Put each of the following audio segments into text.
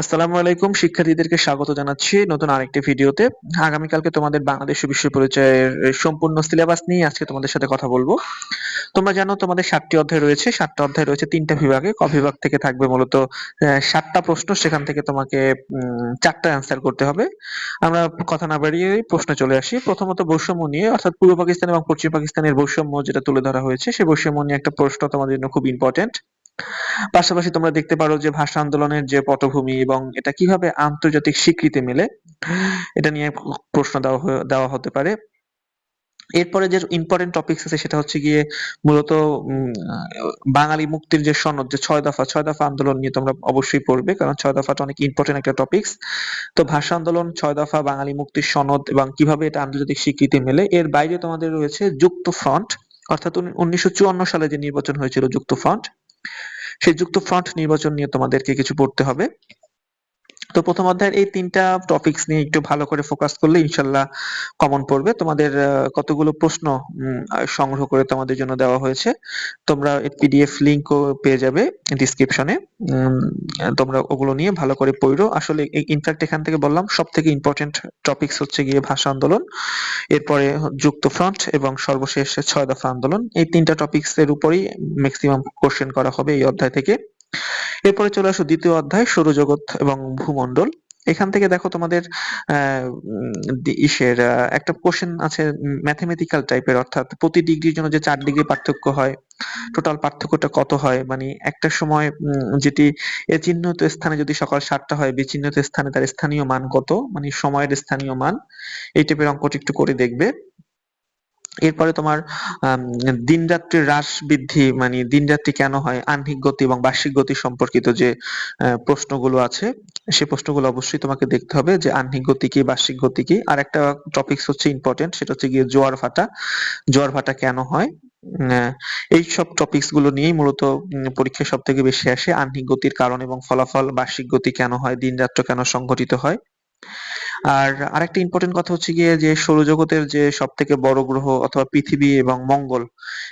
আসসালামু আলাইকুম। শিক্ষার্থীদেরকে স্বাগত জানাচ্ছি নতুন আরেকটি ভিডিওতে। আগামীকালকে তোমাদের বাংলাদেশ বিশ্ব পরিচয়ের সম্পূর্ণ সিলেবাস নিয়ে আজকে তোমাদের সাথে কথা বলব। তোমরা জানো, তোমাদের সাতটি অধ্যায় রয়েছে। সাতটা অধ্যায় রয়েছে তিনটা বিভাগে। ক বিভাগ থেকে থাকবে মূলত সাতটা প্রশ্ন। সেখান থেকে তোমাকে চারটা অ্যান্সার করতে হবে। আমরা কথা না বাড়িয়ে প্রশ্ন চলে আসি। প্রথমত বৈষম্য নিয়ে, অর্থাৎ পূর্ব পাকিস্তান এবং পশ্চিম পাকিস্তানের বৈষম্য যেটা তুলে ধরা হয়েছে সেই বৈষম্য নিয়ে একটা প্রশ্ন তোমাদের জন্য খুব ইম্পর্টেন্ট পাশাপাশি তোমরা দেখতে পারো যে ভাষা আন্দোলনের যে পটভূমি এবং এটা কীভাবে আন্তর্জাতিক স্বীকৃতি মেলে, এটা নিয়ে প্রশ্ন দেওয়া দেওয়া হতে পারে। এরপরে যে ইম্পর্টেন্ট টপিকস আছে সেটা হচ্ছে গিয়ে মূলত বাঙালি মুক্তির যে সনদ, যে ছয় দফা ছয় দফা আন্দোলন নিয়ে তোমরা অবশ্যই পড়বে, কারণ ছয় দফাটা অনেক ইম্পর্টেন্ট একটা টপিকস তো ভাষা আন্দোলন, ছয় দফা, বাঙালি মুক্তির সনদ এবং কীভাবে এটা আন্তর্জাতিক স্বীকৃতি মেলে, এর বাইরে তোমাদের রয়েছে যুক্ত ফ্রন্ট অর্থাৎ উনিশশো চুয়ান্ন সালে যে নির্বাচন হয়েছিল যুক্ত ফ্রন্ট সেই যুক্ত ফ্রন্ট নির্বাচন নিয়ে তোমাদেরকে কিছু পড়তে হবে। তো প্রথম অধ্যায়ের এই তিনটা টপিকস নিয়ে একটু ভালো করে ফোকাস করলে ইনশাল্লাহ কমন পড়বে। তোমাদের কতগুলো প্রশ্ন সংগ্রহ করে তোমাদের জন্য দেওয়া হয়েছে। তোমরা পিডিএফ লিংকও পেয়ে যাবে ডিসক্রিপশনে তোমরা ওগুলো নিয়ে ভালো করে পড়ো। আসলে ইনফ্যাক্ট এখান থেকে বললাম সব থেকে ইম্পর্টেন্ট টপিকস হচ্ছে গিয়ে ভাষা আন্দোলন, এরপরে যুক্ত ফ্রন্ট এবং সর্বশেষ ছয় দফা আন্দোলন। এই তিনটা টপিকস এর উপরেই ম্যাক্সিমাম কোশ্চেন করা হবে এই অধ্যায় থেকে। এরপরে চলে আসো দ্বিতীয় অধ্যায়, সৌরজগৎ এবং ভূমণ্ডল। এখান থেকে দেখো তোমাদের ইসের একটা কোশ্চেন আছে ম্যাথমেটিক্যাল টাইপের অর্থাৎ প্রতি ডিগ্রির জন্য যে চার ডিগ্রি পার্থক্য হয় টোটাল পার্থক্যটা কত হয়? মানে একটা সময় যেটি এ চিহ্নিত স্থানে যদি সকাল সাতটা হয় বিচিহ্নিত স্থানে তার স্থানীয় মান কত? মানে সময়ের স্থানীয় মান। এই টাইপের অঙ্কটি একটু করে দেখবে। এরপরে তোমার দিন রাত্রির হ্রাস বৃদ্ধি মানে দিন রাত্রি কেন হয়, আহ্নিক গতি এবং বার্ষিক গতি সম্পর্কিত যে প্রশ্নগুলো আছে, সে প্রশ্নগুলো অবশ্যই তোমাকে দেখতে হবে যে আহ্নিক গতি কি, বার্ষিক গতি কি। আর একটা টপিকস হচ্ছে ইম্পর্টেন্ট সেটা হচ্ছে গিয়ে জোয়ার ভাটা জোয়ার ভাটা কেন হয়? এই সব টপিকসগুলো নিয়েই মূলত পরীক্ষায় সব থেকে বেশি আসে আহ্নিক গতির কারণ এবং ফলাফল, বার্ষিক গতি কেন হয় দিন রাত্র কেন সংঘটিত হয়। আর আরেকটা ইম্পর্টেন্ট কথা হচ্ছে গিয়ে যে সৌরজগতের যে সব থেকে বড় গ্রহ অথবা পৃথিবী এবং মঙ্গল,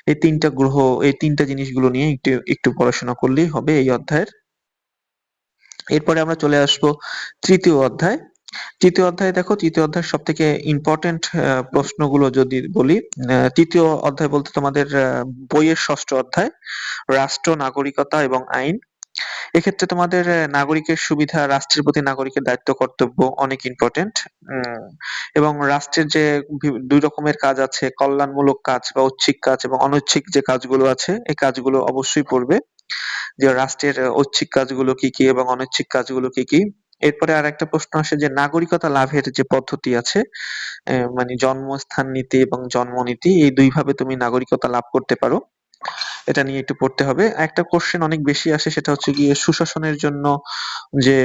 এই তিনটা গ্রহ, এই তিনটা জিনিসগুলো নিয়ে একটু একটু পড়াশোনা করলেই হবে এই অধ্যায়ের। এরপরে আমরা চলে আসব তৃতীয় অধ্যায়। তৃতীয় অধ্যায় দেখো, তৃতীয় অধ্যায় সব থেকে ইম্পর্টেন্ট প্রশ্নগুলো যদি বলি তৃতীয় অধ্যায় বলতে তোমাদের বইয়ের ষষ্ঠ অধ্যায়, রাষ্ট্র, নাগরিকতা এবং আইন। এক্ষেত্রে তোমাদের নাগরিকের সুবিধা, রাষ্ট্রের প্রতি নাগরিকের দায়িত্ব, কর্তব্য অনেক ইম্পর্টেন্ট এবং রাষ্ট্রের যে দুই রকমের কাজ আছে, কল্যাণমূলক কাজ বা ঐচ্ছিক কাজ এবং অনৈচ্ছিক যে কাজগুলো আছে, এই কাজগুলো অবশ্যই পড়বে। যে রাষ্ট্রের ঐচ্ছিক কাজগুলো কি কি এবং অনৈচ্ছিক কাজগুলো কি কি। এরপরে আর একটা প্রশ্ন আসে যে, নাগরিকতা লাভের যে পদ্ধতি আছে মানে জন্মস্থান নীতি এবং জন্ম নীতি এই দুইভাবে তুমি নাগরিকতা লাভ করতে পারো। এটা নিয়ে একটু পড়তে হবে। একটা কোশ্চেন অনেক বেশি আসে, সেটা হচ্ছে গিয়ে সুশাসনের জন্য যে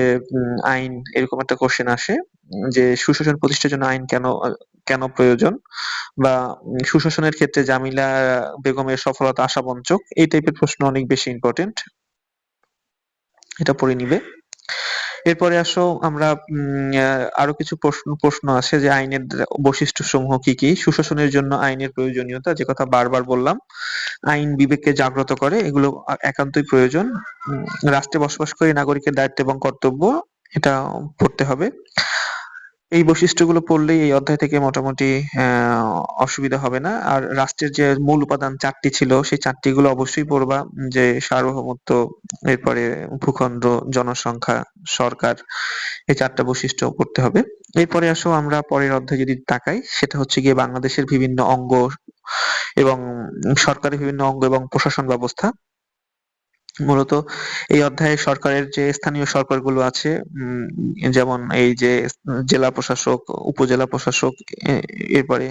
আইন, এরকম একটা কোশ্চেন আসে, যে সুশাসন প্রতিষ্ঠার জন্য আইন কেন কেন প্রয়োজন? বা সুশাসনের ক্ষেত্রে জামিলা বেগমের সফলতা আশাবঞ্চক, এই টাইপের প্রশ্ন অনেক বেশি ইম্পর্টেন্ট এটা পড়ে নিবে। এরপরে আসো আমরা আরও কিছু প্রশ্ন প্রশ্ন আছে যে আইনের বৈশিষ্ট্য সমূহ কি কি? সুশাসনের জন্য আইনের প্রয়োজনীয়তা, যে কথা বারবার বললাম, আইন বিবেককে জাগ্রত করে, এগুলো একান্তই প্রয়োজন। রাষ্ট্রে বসবাসকারী নাগরিকের দায়িত্ব এবং কর্তব্য, এটা পড়তে হবে। এই বৈশিষ্ট্যগুলো পড়লেই এই অধ্যায় থেকে মোটামুটি অসুবিধা হবে না। আর রাষ্ট্রের যে মূল উপাদান চারটি ছিল, সেই চারটি গুলো অবশ্যই পড়বা, যে সার্বভৌমত্ব, এরপরে ভূখণ্ড, জনসংখ্যা, সরকার, এই চারটা বৈশিষ্ট্য পড়তে হবে। এরপরে আসো আমরা পরের অধ্যায় যদি তাকাই, সেটা হচ্ছে গিয়ে বাংলাদেশের বিভিন্ন অঙ্গ এবং সরকারের বিভিন্ন অঙ্গ এবং প্রশাসন ব্যবস্থা। মূলত এই অধ্যায়ে সরকারের যে স্থানীয় সরকারগুলো আছে যেমন এই যে জেলা প্রশাসক, উপজেলা প্রশাসক এরপরে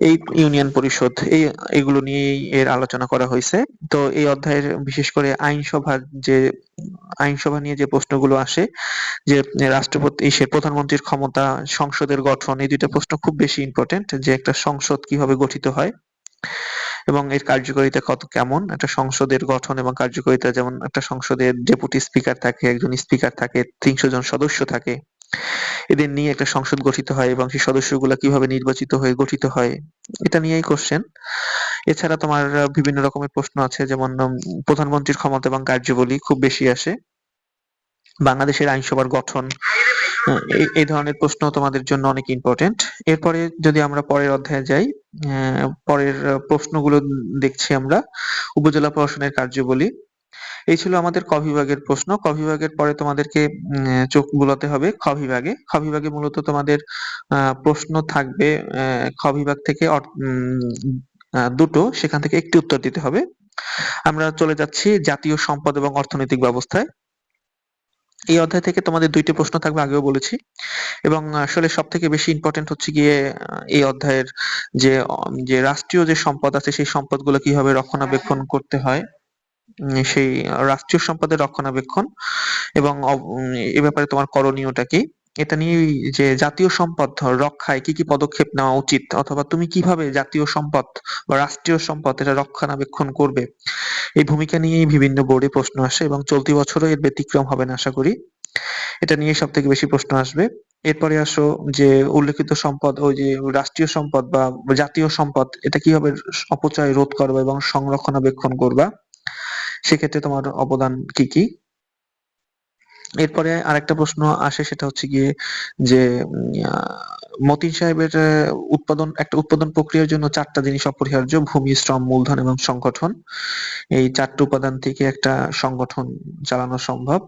এই ইউনিয়ন পরিষদ, এই, এগুলো নিয়েই এর আলোচনা করা হয়েছে। তো এই অধ্যায়ের বিশেষ করে আইনসভার যে, আইনসভা নিয়ে যে প্রশ্নগুলো আসে, যে রাষ্ট্রপতি, সে প্রধানমন্ত্রীর ক্ষমতা, সংসদের গঠন, এই দুইটা প্রশ্ন খুব বেশি ইম্পর্টেন্ট যে একটা সংসদ কীভাবে গঠিত হয়। এবং এর কার্যকারিতা কত কেমন? একটা সংসদের গঠন এবং কার্যকারিতা, যেমন একটা সংসদের ডেপুটি স্পিকার থাকে, একজন স্পিকার থাকে, তিনশো জন সদস্য থাকে। এদের নিয়ে একটা সংসদ গঠিত হয় এবং সেই সদস্যগুলা কীভাবে নির্বাচিত হয়ে গঠিত হয়, এটা নিয়েই কোশ্চেন এছাড়া তোমার বিভিন্ন রকমের প্রশ্ন আছে, যেমন প্রধানমন্ত্রীর ক্ষমতা এবং কার্যাবলী খুব বেশি আসে। বাংলাদেশের আইনসভার গঠন এই এই ধরনের প্রশ্ন তোমাদের জন্য অনেক ইম্পর্টেন্ট এরপরে যদি আমরা পরের অধ্যায়ে যাই পরের প্রশ্নগুলো দেখছি আমরা, উপজেলা প্রশাসনের কার্যাবলী। এই ছিল আমাদের ক বিভাগের প্রশ্ন। ক বিভাগের পরে তোমাদেরকে চোখ বুলাতে হবে খ বিভাগে। খ বিভাগে মূলত তোমাদের প্রশ্ন থাকবে খ বিভাগ থেকে দুটো। সেখান থেকে একটি উত্তর দিতে হবে। আমরা চলে যাচ্ছি জাতীয় সম্পদ এবং অর্থনৈতিক ব্যবস্থায়। এই অধ্যায় থেকে তোমাদের দুইটি প্রশ্ন থাকবে, আগেও বলেছি। এবং আসলে সব থেকে বেশি ইম্পর্টেন্ট হচ্ছে গিয়ে এই অধ্যায়ের যে যে রাষ্ট্রীয় যে সম্পদ আছে, সেই সম্পদগুলো কীভাবে রক্ষণাবেক্ষণ করতে হয় সেই রাষ্ট্রীয় সম্পদের রক্ষণাবেক্ষণ এবং এ ব্যাপারে তোমার করণীয়টা কি? এটা নিয়ে যে জাতীয় সম্পদ রক্ষায় কি কি পদক্ষেপ নেওয়া উচিত? অথবা তুমি কীভাবে জাতীয় সম্পদ বা রাষ্ট্রীয় সম্পদ এটা রক্ষণাবেক্ষণ করবে? এই ভূমিকা নিয়েই বিভিন্ন বোর্ডে প্রশ্ন আসে এবং চলতি বছরও এর ব্যতিক্রম হবে না, আশা করি। এটা নিয়ে সব থেকে বেশি প্রশ্ন আসবে। এরপরে আসো যে উল্লেখিত সম্পদ ওই যে রাষ্ট্রীয় সম্পদ বা জাতীয় সম্পদ, এটা কীভাবে অপচয় রোধ করবা এবং সংরক্ষণাবেক্ষণ করবা? সেক্ষেত্রে তোমার অবদান কি কি? এরপরে আরেকটা প্রশ্ন আসে, সেটা হচ্ছে গিয়ে যে মতিন সাহেবের উৎপাদন, একটা উৎপাদন প্রক্রিয়ার জন্য চারটা জিনিস অপরিহার্য, ভূমি, শ্রম, মূলধন এবং সংগঠন। এই চারটি উপাদান থেকে একটা সংগঠন চালানো সম্ভব।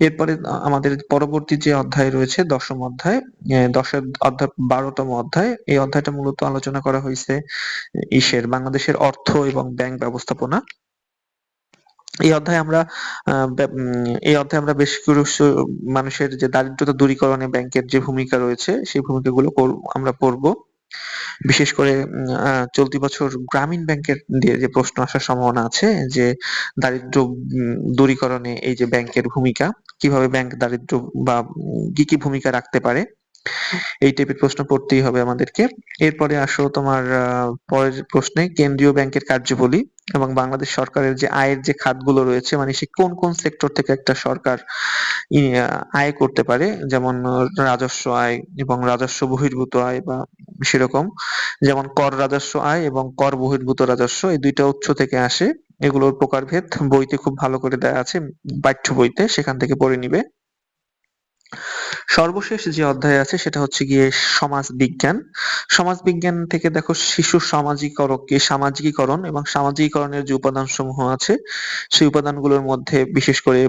এরপরে আমাদের পরবর্তী যে অধ্যায় রয়েছে, দশম অধ্যায় দশের অধ্যায়, বারোতম অধ্যায়, এই অধ্যায়টা মূলত আলোচনা করা হয়েছে ইসের, বাংলাদেশের অর্থ এবং ব্যাংক ব্যবস্থাপনা। এই অধ্যায়ে আমরা এই অধ্যায়ে আমরা বেশ কিছু মানুষের যে দারিদ্রতা দূরীকরণে ব্যাংকের যে ভূমিকা রয়েছে, সেই ভূমিকাগুলো আমরা পড়ব। বিশেষ করে চলতি বছর গ্রামীণ ব্যাংকের দিয়ে যে প্রশ্ন আসার সম্ভাবনা আছে, যে দারিদ্র দূরীকরণে এই যে ব্যাংকের ভূমিকা, কীভাবে ব্যাংক দারিদ্র বা কি কি ভূমিকা রাখতে পারে এই টাইপের প্রশ্ন পড়তেই হবে আমাদেরকে। এরপরে আসো তোমার পরের প্রশ্নে, কেন্দ্রীয় ব্যাংকের কার্যাবলী এবং বাংলাদেশ সরকারের যে আয়ের যে খাতগুলো রয়েছে মানে সে কোন কোন সেক্টর থেকে একটা সরকার আয় করতে পারে? যেমন রাজস্ব আয় এবং রাজস্ব বহির্ভূত আয় বা সেরকম। যেমন কর রাজস্ব আয় এবং কর বহির্ভূত রাজস্ব, এই দুইটা উৎস থেকে আসে। এগুলোর প্রকারভেদ বইতে খুব ভালো করে দেয়া আছে, পাঠ্য বইতে, সেখান থেকে পড়ে নিবে। সর্বশেষ যে অধ্যায় আছে সেটা হচ্ছে গিয়ে সমাজ বিজ্ঞান সমাজ বিজ্ঞান থেকে দেখো শিশু সামাজিকরণ, কি সামাজিকীকরণ এবং সামাজিকীকরণের যে উপাদান সমূহ আছে, সেই উপাদানগুলোর মধ্যে বিশেষ করে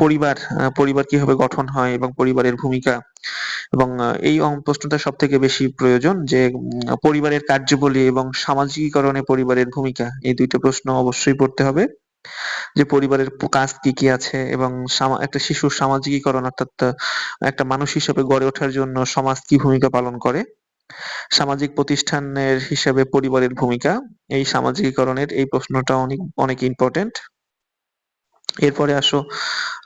পরিবার পরিবার কীভাবে গঠন হয় এবং পরিবারের ভূমিকা এবং এই প্রশ্নটা সব থেকে বেশি প্রয়োজন যে পরিবারের কার্যাবলী এবং সামাজিকীকরণে পরিবারের ভূমিকা, এই দুইটা প্রশ্ন অবশ্যই পড়তে হবে। যে পরিবারের কাজ কি কি আছে এবং একটা শিশুর সামাজিকীকরণ অর্থাৎ একটা মানুষ হিসেবে গড়ে ওঠার জন্য সমাজ কি ভূমিকা পালন করে? সামাজিক প্রতিষ্ঠানের হিসেবে পরিবারের ভূমিকা, এই সামাজিকীকরণের এই প্রশ্নটা অনেক অনেক ইম্পর্টেন্ট এরপরে আসো,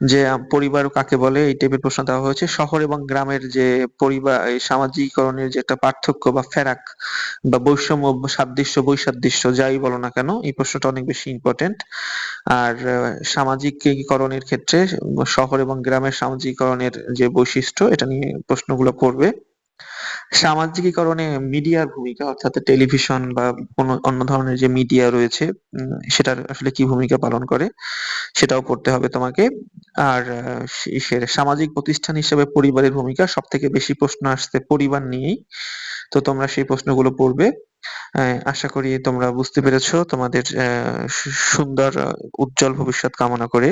যে পরিবার কাকে বলে, এই টাইপের প্রশ্ন দেওয়া হয়েছে। শহর এবং গ্রামের যে পরিবার, এই সামাজিকীকরণের যে একটা পার্থক্য বা ফেরাক বা বৈষম্য, সাদৃশ্য, বৈসাদৃশ্য, যাই বলো না কেন, এই প্রশ্নটা অনেক বেশি ইম্পর্টেন্ট আর সামাজিকীকরণের ক্ষেত্রে শহর এবং গ্রামের সামাজিকীকরণের যে বৈশিষ্ট্য, এটা নিয়ে প্রশ্নগুলো পড়বে সামাজিকীকরণে মিডিয়ার ভূমিকা, অর্থাৎ টেলিভিশন বা কোনো অন্য ধরনের যে মিডিয়া রয়েছে সেটার আসলে কি ভূমিকা পালন করে, সেটাও পড়তে হবে তোমাকে। আর সামাজিক প্রতিষ্ঠান হিসেবে পরিবারের ভূমিকা সব থেকে বেশি প্রশ্ন আসছে পরিবার নিয়েই। তো তোমরা সেই প্রশ্নগুলো পড়বে। আশা করি তোমরা বুঝতে পেরেছ তোমাদের সুন্দর, উজ্জ্বল ভবিষ্যৎ কামনা করে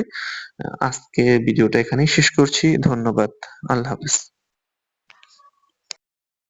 আজকে ভিডিওটা এখানেই শেষ করছি। ধন্যবাদ। আল্লাহ হাফিজ।